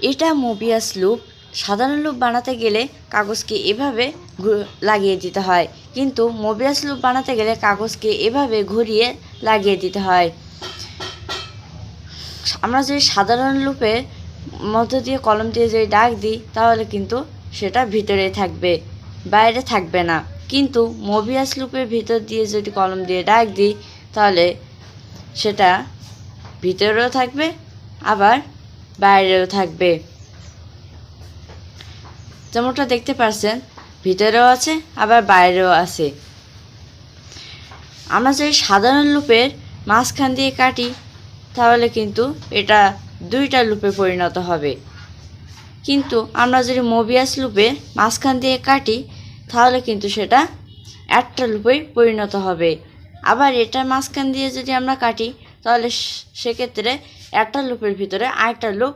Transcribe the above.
এটা Mobius loop সাধারণ loop বানাতে গেলে কাগজকে এভাবে লাগিয়ে দিতে হয়। কিন্তু মোবিয়াস লুপ বানাতে গেলে কাগজকে এভাবে ঘুরিয়ে লাগিয়ে দিতে হয়। আমরা যদি সাধারণ লুপে মধ্য দিয়ে কলম দিয়ে যদি ডাক দিই, তাহলে কিন্তু সেটা ভিতরে থাকবে, বাইরে থাকবে না। কিন্তু মোবিয়াস লুপের ভিতর দিয়ে যদি কলম দিয়ে ডাক দিই, তাহলে সেটা ভিতরেও থাকবে, আবার বাইরেও থাকবে। যেমনটা দেখতে পাচ্ছেন ভিতরেও আছে, আবার বাইরেও আছে। আমরা যদি সাধারণ লুপের মাঝখান দিয়ে কাটি, তাহলে কিন্তু এটা দুইটা লুপে পরিণত হবে। কিন্তু আমরা যদি মোবিয়াস লুপের মাঝখান দিয়ে কাটি, তাহলে কিন্তু সেটা একটা লুপে পরিণত হবে। আবার এটার মাঝখান দিয়ে যদি আমরা কাটি তাহলে সেক্ষেত্রে একটা লুপের ভিতরে আরেকটা লুপ